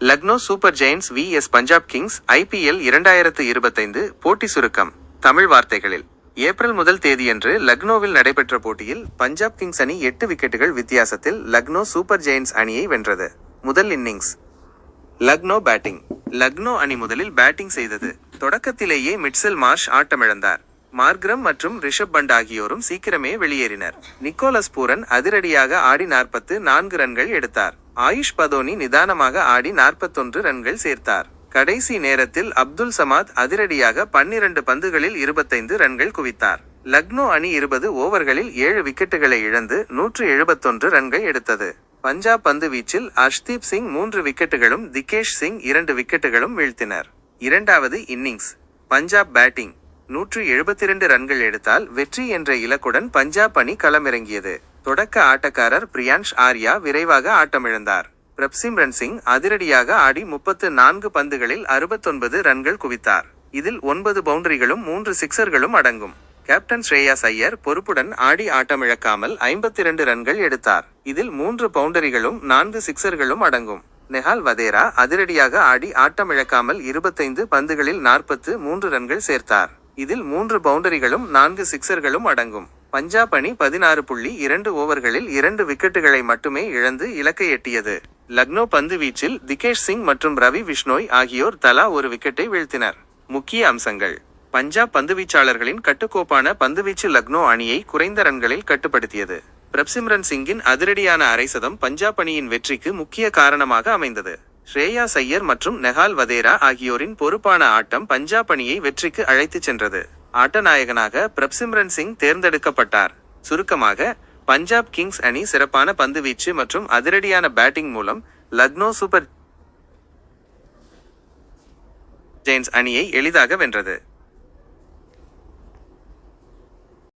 Lucknow super giants V S Punjab kings IPL இரண்டாயிரத்து இருபத்தைந்து போட்டி சுருக்கம். தமிழ் வார்த்தைகளில். ஏப்ரல் முதல் தேதியன்று லக்னோவில் நடைபெற்ற போட்டியில் பஞ்சாப் கிங்ஸ் அணி எட்டு விக்கெட்டுகள் வித்தியாசத்தில் லக்னோ சூப்பர் ஜெயின்ஸ் அணியை வென்றது. முதல் இன்னிங்ஸ். லக்னோ பேட்டிங். லக்னோ அணி முதலில் பேட்டிங் செய்தது. தொடக்கத்திலேயே மிட்செல் மார்ஷ் ஆட்டமிழந்தார். மார்க்ரம் மற்றும் ரிஷப் பண்ட் ஆகியோரும் சீக்கிரமே வெளியேறினர். நிக்கோலஸ் பூரன் அதிரடியாக ஆடி நாற்பத்து நான்கு ரன்கள் எடுத்தார். ஆயுஷ் பதோனி நிதானமாக ஆடி நாற்பத்தொன்று ரன்கள் சேர்த்தார். கடைசி நேரத்தில் அப்துல் சமாத் அதிரடியாக பன்னிரண்டு பந்துகளில் இருபத்தைந்து ரன்கள் குவித்தார். லக்னோ அணி இருபது ஓவர்களில் ஏழு விக்கெட்டுகளை இழந்து நூற்று எழுபத்தொன்று ரன்கள் எடுத்தது. பஞ்சாப் பந்து வீச்சில் அர்ஷ்தீப் சிங் மூன்று விக்கெட்டுகளும் திகேஷ் சிங் இரண்டு விக்கெட்டுகளும் வீழ்த்தினர். இரண்டாவது இன்னிங்ஸ் பஞ்சாப் பேட்டிங். நூற்று எழுபத்தி இரண்டு ரன்கள் எடுத்தால் வெற்றி என்ற இலக்குடன் பஞ்சாப் அணி களமிறங்கியது. தொடக்க ஆட்டக்காரர் பிரியான்ஷ் ஆர்யா விரைவாக ஆட்டமிழந்தார். பிரப்சிம்ரன் சிங் அதிரடியாக ஆடி முப்பத்து நான்கு பந்துகளில் அறுபத்தொன்பது ரன்கள் குவித்தார். இதில் ஒன்பது பவுண்டரிகளும் மூன்று சிக்சர்களும் அடங்கும். கேப்டன் ஸ்ரேயாஸ் ஐயர் பொறுப்புடன் ஆடி ஆட்டமிழக்காமல் ஐம்பத்தி இரண்டு ரன்கள் எடுத்தார். இதில் மூன்று பவுண்டரிகளும் நான்கு சிக்சர்களும் அடங்கும். நெஹால் வதேரா அதிரடியாக ஆடி ஆட்டமிழக்காமல் இருபத்தைந்து பந்துகளில் நாற்பத்து மூன்று ரன்கள் சேர்த்தார். இதில் மூன்று பவுண்டரிகளும் நான்கு சிக்சர்களும் அடங்கும். பஞ்சாப் அணி பதினாறு புள்ளி இரண்டு ஓவர்களில் இரண்டு விக்கெட்டுகளை மட்டுமே இழந்து இலக்கை எட்டியது. லக்னோ பந்து வீச்சில் திகேஷ் சிங் மற்றும் ரவி விஷ்ணோய் ஆகியோர் தலா ஒரு விக்கெட்டை வீழ்த்தினர். முக்கிய அம்சங்கள். பஞ்சாப் பந்துவீச்சாளர்களின் கட்டுக்கோப்பான பந்துவீச்சு லக்னோ அணியை குறைந்த ரன்களில் கட்டுப்படுத்தியது. பிரப்சிம்ரன் சிங்கின் அதிரடியான அரைசதம் பஞ்சாப் அணியின் வெற்றிக்கு முக்கிய காரணமாக அமைந்தது. ஸ்ரேயா சையர் மற்றும் நெஹால் வதேரா ஆகியோரின் பொறுப்பான ஆட்டம் பஞ்சாப் அணியை வெற்றிக்கு அழைத்துச் சென்றது. ஆட்டநாயகனாக பிரப்சிம்ரன் சிங் தேர்ந்தெடுக்கப்பட்டார். சுருக்கமாக பஞ்சாப் கிங்ஸ் அணி சிறப்பான பந்துவீச்சு மற்றும் அதிரடியான பேட்டிங் மூலம் லக்னோ சூப்பர் ஜெயின்ஸ் அணியை எளிதாக வென்றது.